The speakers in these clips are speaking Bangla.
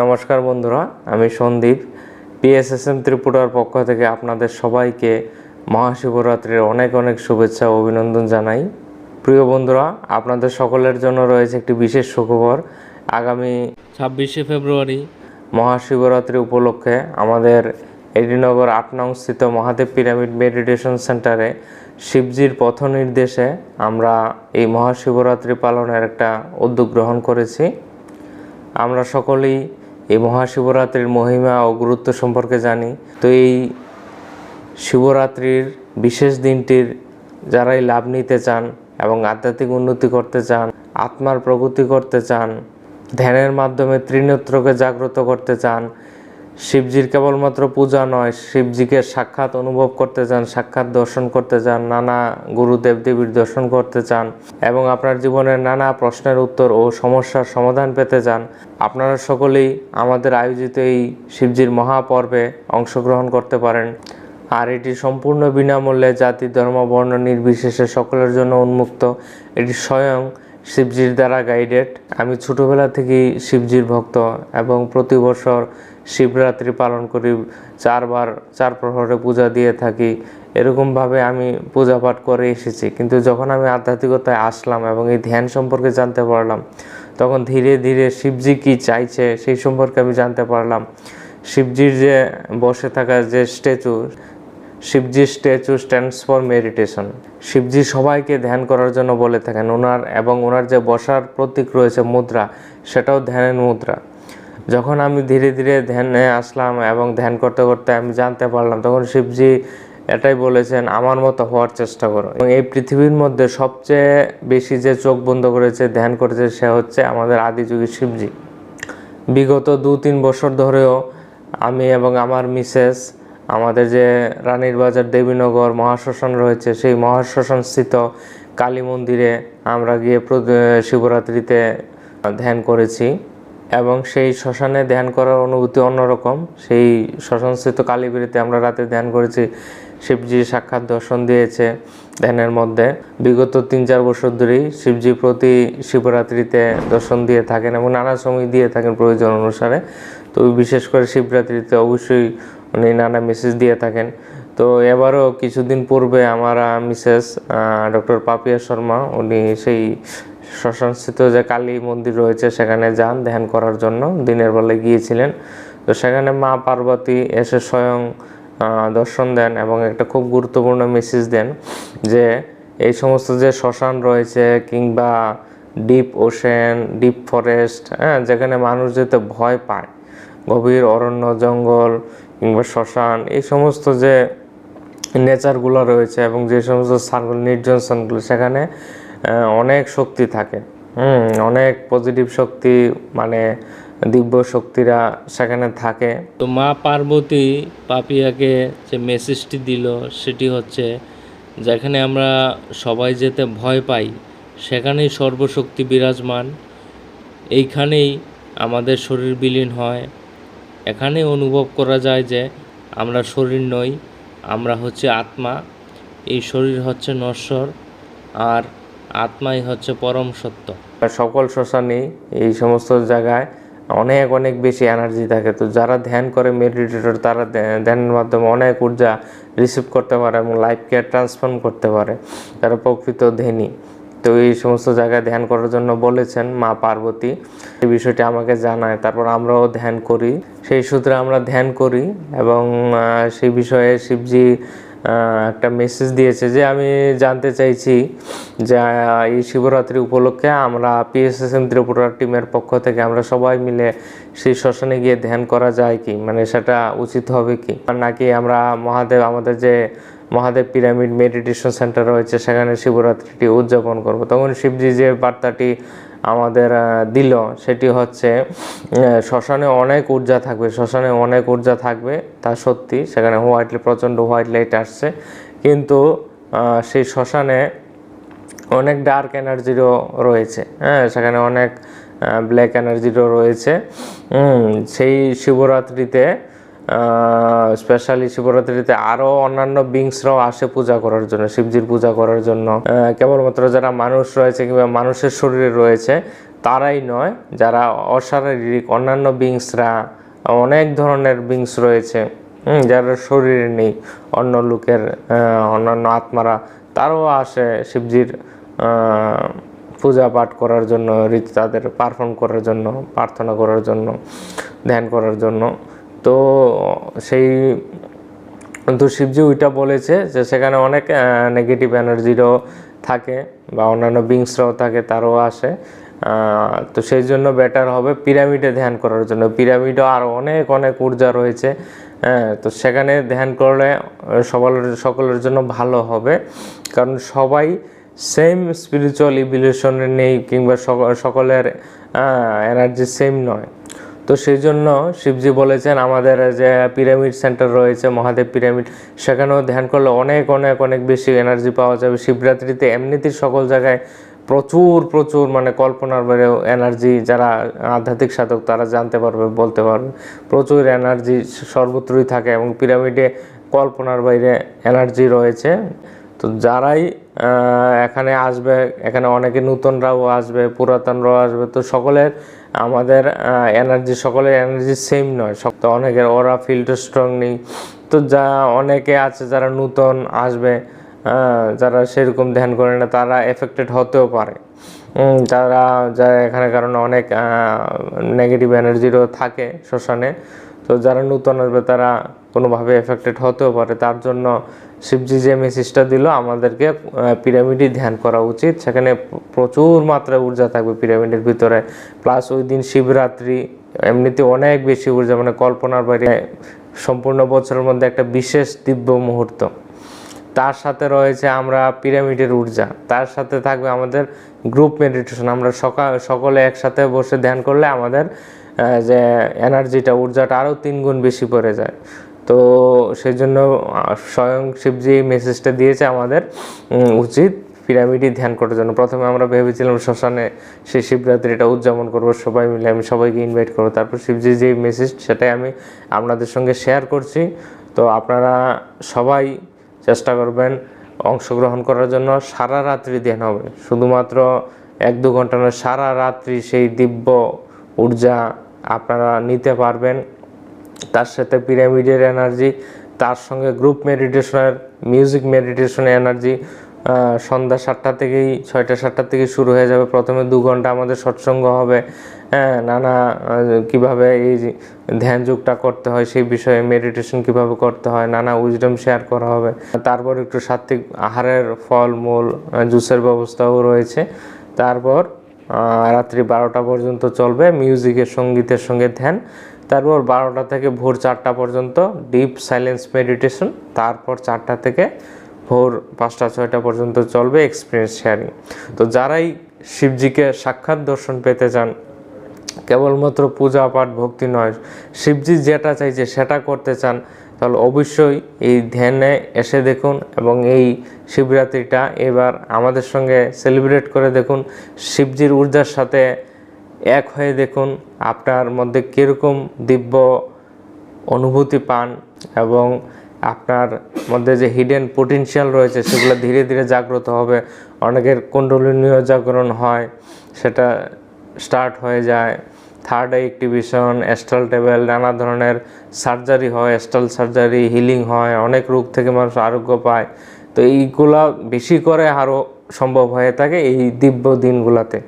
নমস্কার বন্ধুরা আমি সন্দীপ। পিএসএসএম ত্রিপুরার পক্ষ থেকে আপনাদের সবাইকে মহাশিবরাত্রির অনেক অনেক শুভেচ্ছা ও অভিনন্দন জানাই। প্রিয় বন্ধুরা আপনাদের সকলের জন্য রয়েছে একটি বিশেষ সুখবর। আগামী ছাব্বিশে ফেব্রুয়ারি। মহাশিবরাত্রি উপলক্ষে আমাদের এডিনগর আট নং স্থিত মহাদেব পিরামিড মেডিটেশন সেন্টারে শিবজির পথ নির্দেশে আমরা এই মহাশিবরাত্রি পালনের একটা উদ্যোগ গ্রহণ করেছি। আমরা সকলেই এই মহাশিবরাত্রির মহিমা ও গুরুত্ব সম্পর্কে জানি। তো এই শিবরাত্রির বিশেষ দিনটির যারাই লাভ নিতে চান এবং আধ্যাত্মিক উন্নতি করতে চান, আত্মার প্রগতি করতে চান, ধ্যানের মাধ্যমে ত্রিনেত্রকে জাগ্রত করতে চান শিবজির কেবলমাত্র পূজা নয়, শিবজিকে সাক্ষাৎ অনুভব করতে চান, সাক্ষাৎ দর্শন করতে চান, নানা গুরুদেব দেবীর দর্শন করতে চান এবং আপনার জীবনের নানা প্রশ্নের উত্তর ও সমস্যার সমাধান পেতে চান। আপনারা সকলেই আমাদের আয়োজিত এই শিবজির মহাপর্বে অংশগ্রহণ করতে পারেন। আর এটি সম্পূর্ণ বিনামূল্যে জাতি, ধর্ম, বর্ণ নির্বিশেষে সকলের জন্য উন্মুক্ত। এটি স্বয়ং শিবজির দ্বারা গাইডেড আমি ছোটবেলা থেকেই শিবজির ভক্ত এবং প্রতি বছর শিবরাত্রি পালন করি, চারবার, চার প্রহরে পূজা দিয়ে থাকি। এরকমভাবে আমি পূজা পাঠ করে এসেছি। কিন্তু যখন আমি আধ্যাত্মিকতায় আসলাম এবং এই ধ্যান সম্পর্কে জানতে পারলাম, তখন ধীরে ধীরে শিবজি কি চাইছে সেই সম্পর্কে আমি জানতে পারলাম। শিবজির যে বসে থাকা যে স্ট্যাচু শিবজি স্ট্যাচু স্ট্যান্ডস ফর মেডিটেশন। শিবজি সবাইকে ধ্যান করার জন্য বলে থাকেন। ওনার এবং ওনার যে বসার প্রতীক রয়েছে মুদ্রা, সেটাও ধ্যানের মুদ্রা। যখন আমি ধীরে ধীরে ধ্যানে আসলাম এবং ধ্যান করতে করতে আমি জানতে পারলাম, তখন শিবজি এটাই বলেছেন, আমার মতো হওয়ার চেষ্টা করো। এবং এই পৃথিবীর মধ্যে সবচেয়ে বেশি যে চোখ বন্ধ করেছে, ধ্যান করেছে, সে হচ্ছে আমাদের আদিযুগী শিবজি। বিগত দু তিন বছর ধরেও আমি এবং আমার মিসেস, আমাদের যে রানীর বাজার দেবীনগর মহাশ্মশান রয়েছে, সেই মহাশ্মশান স্থিত কালী মন্দিরে আমরা গিয়ে শিবরাত্রিতে ধ্যান করেছি। এবং সেই শ্মশানে ধ্যান করার অনুভূতি অন্যরকম। সেই শ্মশানস্থিত কালীবিড়িতে আমরা রাতে ধ্যান করেছি, শিবজি সাক্ষাৎ দর্শন দিয়েছে ধ্যানের মধ্যে। বিগত তিন চার বছর ধরেই শিবজি প্রতি শিবরাত্রিতে দর্শন দিয়ে থাকেন এবং নানা সময় দিয়ে থাকেন প্রয়োজন অনুসারে। তো বিশেষ করে শিবরাত্রিতে অবশ্যই উনি নানা মেসেজ দিয়ে থাকেন। তো এবারও কিছুদিন পূর্বে আমার মিসেস ডক্টর পাপিয়া শর্মা, উনি সেই শ্মশানস্থিত যে কালী মন্দির রয়েছে, সেখানে যান ধ্যান করার জন্য। দিনের বেলায় গিয়েছিলেন। তো সেখানে মা পার্বতী এসে স্বয়ং দর্শন দেন এবং একটা খুব গুরুত্বপূর্ণ মেসেজ দেন যে, এই সমস্ত যে শ্মশান রয়েছে কিংবা ডিপ ওশেন ডিপ ফরেস্ট হ্যাঁ যেখানে মানুষ যেতে ভয় পায়, গভীর অরণ্য, জঙ্গল কিংবা শ্মশান, এই সমস্ত যে নেচারগুলো রয়েছে এবং যে সমস্ত স্থানগুলো, নির্জন স্থানগুলো, সেখানে অনেক শক্তি থাকে। হুম, অনেক পজিটিভ শক্তি মানে দিব্য শক্তিরা সেখানে থাকে। তো মা পার্বতী পাপিয়াকে যে মেসেজটি দিল, সেটি হচ্ছে, যেখানে আমরা সবাই যেতে ভয় পাই, সেখানেই সর্বশক্তি বিরাজমান। এইখানেই আমাদের শরীর বিলীন হয়। এখানে অনুভব করা যায় যে আমরা শরীর নই, আমরা হচ্ছে আত্মা। এই শরীর হচ্ছে নশ্বর। আর আত্মাই হচ্ছে পরম সত্য। সকল শ্মশানেই এই সমস্ত জায়গায় অনেক অনেক বেশি এনার্জি থাকে। তো যারা ধ্যান করে মেডিটেটর তারা ধ্যানের মাধ্যমে অনেক ঊর্জা রিসিভ করতে পারে এবং লাইফকে ট্রান্সফর্ম করতে পারে। তারা প্রকৃত ধ্যানী। তো এই সমস্ত জায়গায় ধ্যান করার জন্য বলেছেন মা পার্বতী। এই বিষয়টি আমাকে জানায়, তারপর আমরাও ধ্যান করি। সেই সূত্রে আমরা ধ্যান করি এবং সেই বিষয়ে শিবজি একটা মেসেজ দিয়েছে যে আমি জানতে চাইছি যে এই শিবরাত্রি উপলক্ষে আমরা পিএসএসএম ত্রিপুরা টিমের পক্ষ থেকে আমরা সবাই মিলে সেই শ্মশানে গিয়ে ধ্যান করা যায় কি? মানে সেটা উচিত হবে কি? নাকি আমরা মহাদেব, আমাদের যে মহাদেব পিরামিড মেডিটেশন সেন্টার রয়েছে, সেখানে শিবরাত্রিটি উদযাপন করব। তখন শিবজি যে বার্তাটি আমাদের দিল, সেটি হচ্ছে শ্মশানে অনেক ঊর্জা থাকবে, শ্মশানে অনেক ঊর্জা থাকবে, তা সত্যি। সেখানে হোয়াইট, প্রচণ্ড হোয়াইট লাইট আসছে। কিন্তু সেই শ্মশানে অনেক ডার্ক এনার্জিরও রয়েছে হ্যাঁ সেখানে অনেক ব্ল্যাক এনার্জিরও রয়েছে। সেই শিবরাত্রিতে স্পেশালি শিবরাত্রিতে আরও অন্যান্য বিংসরাও আসে পূজা করার জন্য, শিবজির পূজা করার জন্য। কেবলমাত্র যারা মানুষ রয়েছে কিংবা মানুষের শরীরে রয়েছে, তারাই নয়, যারা অশারীরিক অন্যান্য বিংসরা, অনেক ধরনের বিংস রয়েছে যারা শরীরে নেই, অন্য লোকের অন্যান্য আত্মারা, তারাও আসে শিবজির পূজা পাঠ করার জন্য তাদের পারফর্ম করার জন্য, প্রার্থনা করার জন্য, ধ্যান করার জন্য। তো সেই কিন্তু শিবজি ওইটা বলেছে যে সেখানে অনেক নেগেটিভ এনার্জিরও থাকে বা অন্যান্য বিংসরাও থাকে, তারও আসে। তো সেই জন্য বেটার হবে পিরামিডে ধ্যান করার জন্য। পিরামিডও আরও অনেক অনেক ঊর্জা রয়েছে হ্যাঁ তো সেখানে ধ্যান করলে সবার, সকলের জন্য ভালো হবে। কারণ সবাই সেম স্পিরিচুয়াল ইভিলিউশনে নেই কিংবা সক- সকলের এনার্জি সেম নয়। তো সেই জন্য শিবজি বলেছেন, আমাদের যে পিরামিড সেন্টার রয়েছে, মহাদেব পিরামিড, সেখানেও ধ্যান করলে অনেক অনেক অনেক বেশি এনার্জি পাওয়া যাবে। শিবরাত্রিতে এমনিতেই সকল জায়গায় প্রচুর প্রচুর মানে কল্পনার বাইরেও এনার্জি যারা আধ্যাত্মিক সাধক, তারা জানতে পারবে, বলতে পারবে। প্রচুর এনার্জি সর্বত্রই থাকে এবং পিরামিডে কল্পনার বাইরে এনার্জি রয়েছে। তো যারাই এখানে আসবে, এখানে অনেকে নতুনরাও আসবে, পুরাতনরাও আসবে, তো সকলের আমাদের এনার্জি সকলের এনার্জি সেম নয়। সব তো অনেকের ওরা ফিল্টার স্ট্রং নেই। তো যা অনেকে আছে যারা নূতন আসবে যারা সেরকম ধ্যান করে না, তারা এফেক্টেড হতেও পারে। তারা যা এখানে কারণে অনেক নেগেটিভ এনার্জিরও থাকে শ্মশানে। তো যারা নূতন আসবে, তারা কোনোভাবে এফেক্টেড হতেও পারে। তার জন্য শিবজি যে মেসেজটা দিল, আমাদেরকে পিরামিডই ধ্যান করা উচিত। সেখানে প্রচুর মাত্রায় ঊর্জা থাকবে পিরামিডের ভিতরে। প্লাস ওই দিন শিবরাত্রি, এমনিতে অনেক বেশি ঊর্জা মানে কল্পনার বাইরে, সম্পূর্ণ বছরের মধ্যে একটা বিশেষ দিব্য মুহূর্ত। তার সাথে রয়েছে আমরা পিরামিডের ঊর্জা। তার সাথে থাকবে আমাদের গ্রুপ মেডিটেশন আমরা সকাল সকলে একসাথে বসে ধ্যান করলে আমাদের যে এনার্জিটা ঊর্জাটা আরও তিন গুণ বেশি পড়ে যায়। তো সেই জন্য স্বয়ং শিবজি মেসেজটা দিয়েছে আমাদের উচিত পিরামিডই ধ্যান করার জন্য। প্রথমে আমরা ভেবেছিলাম শ্মশানে সেই শিবরাত্রিটা উদযাপন করব, সবাই মিলে আমি সবাইকে ইনভাইট করব। তারপর শিবজি যে মেসেজ সেটাই আমি আপনাদের সঙ্গে শেয়ার করছি। তো আপনারা সবাই চেষ্টা করবেন অংশগ্রহণ করার জন্য। সারা রাত্রি ধ্যান হবে। শুধুমাত্র এক দু ঘণ্টা সারা রাত্রি সেই দিব্য ঊর্জা আপনারা নিতে পারবেন। তার সাথে পিরামিডের এনার্জি, তার সঙ্গে গ্রুপ মেডিটেশনের, মিউজিক মেডিটেশনের এনার্জি সন্ধ্যা সাতটা থেকেই, ছয়টা সাতটা থেকে শুরু হয়ে যাবে। প্রথমে দু ঘণ্টা আমাদের সৎসঙ্গ হবে। হ্যাঁ নানা কীভাবে এই যে ধ্যান যুগটা করতে হয়, সেই বিষয়ে মেডিটেশন কীভাবে করতে হয়, নানা উইজডম শেয়ার করা হবে। তারপর একটু সাত্বিক আহারের ফল, মূল জুসের ব্যবস্থাও রয়েছে। তারপর রাত্রি বারোটা পর্যন্ত চলবে। মিউজিকের সঙ্গীতের সঙ্গে ধ্যান। তারপর বারোটা থেকে ভোর চারটা পর্যন্ত ডিপ সাইলেন্স মেডিটেশন তারপর চারটা থেকে ভোর পাঁচটা, ছয়টা পর্যন্ত চলবে এক্সপিরিয়েন্স শেয়ারিং তো যারাই শিবজিকে সাক্ষাৎ দর্শন পেতে চান, কেবলমাত্র পূজা পাঠ, ভক্তি নয়, শিবজি যেটা চাইছে সেটা করতে চান, তাহলে অবশ্যই এই ধ্যানে এসে দেখুন এবং এই শিবরাত্রিটা এবার আমাদের সঙ্গে সেলিব্রেট করে দেখুন। শিবজির ঊর্জার সাথে এক হয়ে দেখুন আপনার মধ্যে কীরকম দিব্য অনুভূতি পান এবং আপনার মধ্যে যে হিডেন পোটেনশিয়াল রয়েছে সেগুলো ধীরে ধীরে জাগ্রত হবে। অনেকের কুণ্ডলিনীয় জাগরণ হয়, সেটা স্টার্ট হয়ে যায়। Third eye activation astral travel নানা ধরনের সার্জারি হয় অ্যাস্ট্রাল সার্জারি হিলিং হয়, অনেক রোগ থেকে মানুষ আরোগ্য পায়। তো এইগুলা বেশি করে আরও সম্ভব হয়ে থাকে এই দিব্য দিনগুলাতে।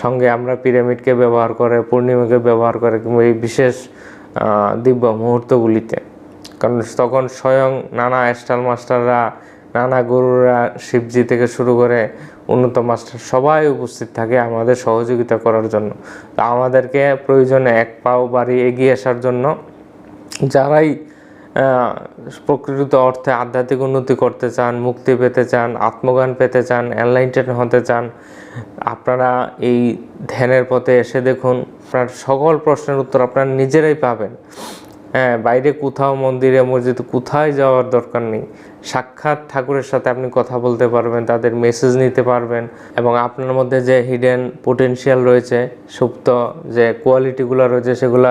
সঙ্গে আমরা পিরামিডকে ব্যবহার করে, পূর্ণিমাকে ব্যবহার করে কিংবা এই বিশেষ দিব্য মুহূর্তগুলিতে। কারণ তখন স্বয়ং নানা অ্যাস্ট্রাল মাস্টাররা, নানা গুরুরা শিবজি থেকে শুরু করে উন্নত মাস্টার সবাই উপস্থিত থাকে আমাদের সহযোগিতা করার জন্য। তা আমাদেরকে প্রয়োজনে এক পাও বাড়ি এগিয়ে আসার জন্য যারাই প্রকৃত অর্থে আধ্যাত্মিক উন্নতি করতে চান, মুক্তি পেতে চান, আত্মজ্ঞান পেতে চান এনলাইটেন হতে চান, আপনারা এই ধ্যানের পথে এসে দেখুন, আপনার সকল প্রশ্নের উত্তর আপনারা নিজেরাই পাবেন। হ্যাঁ বাইরে কোথাও মন্দিরে, মসজিদে কোথায় যাওয়ার দরকার নেই। সাক্ষাৎ ঠাকুরের সাথে আপনি কথা বলতে পারবেন, তাদের মেসেজ নিতে পারবেন এবং আপনার মধ্যে যে হিডেন পোটেনশিয়াল রয়েছে, সুপ্ত যে কোয়ালিটিগুলো রয়েছে, সেগুলা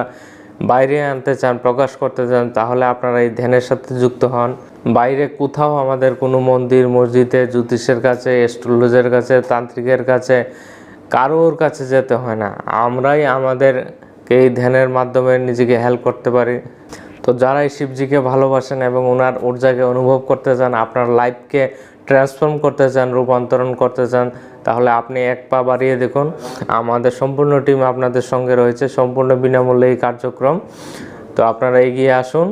বাইরে আনতে চান, প্রকাশ করতে চান, তাহলে আপনারা এই ধ্যানের সাথে যুক্ত হন। বাইরে কোথাও আমাদের কোনো মন্দির, মসজিদে, জ্যোতিষের কাছে, অ্যাস্ট্রোলজের কাছে, তান্ত্রিকের কাছে, কারোর কাছে যেতে হয় না। আমরাই আমাদেরকে এই ধ্যানের মাধ্যমে নিজেকে হেল্প করতে পারি। তো যারাই শিবজিকে ভালোবাসেন এবং ওনার ঊর্জাকে অনুভব করতে চান, আপনার লাইফকে ট্রান্সফর্ম করতে চান রূপান্তরণ করতে চান তাহলে আপনি এক পা বাড়িয়ে দেখুন। আমাদের সম্পূর্ণ টিম আপনাদের সঙ্গে রয়েছে সম্পূর্ণ বিনামূল্যে এই কার্যক্রম। তো আপনারা এগিয়ে আসুন।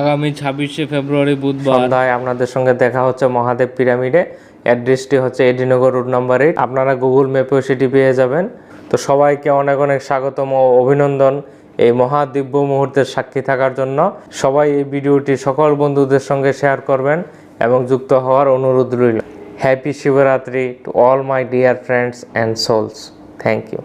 আগামী ছাব্বিশে ফেব্রুয়ারি বুধবার সন্ধ্যায় আপনাদের সঙ্গে দেখা হচ্ছে মহাদেব পিরামিডে। অ্যাড্রেসটি হচ্ছে এডিনগর রোড নাম্বার এইট। আপনারা গুগল ম্যাপেও সেটি পেয়ে যাবেন। তো সবাইকে অনেক অনেক স্বাগতম ও অভিনন্দন এই মহাদিব্য মুহূর্তের সাক্ষী থাকার জন্য। সবাই এই ভিডিওটি সকল বন্ধুদের সঙ্গে শেয়ার করবেন। এবং যুক্ত হওয়ার অনুরোধ রইল। Happy Shivratri to all my dear friends and souls. Thank you.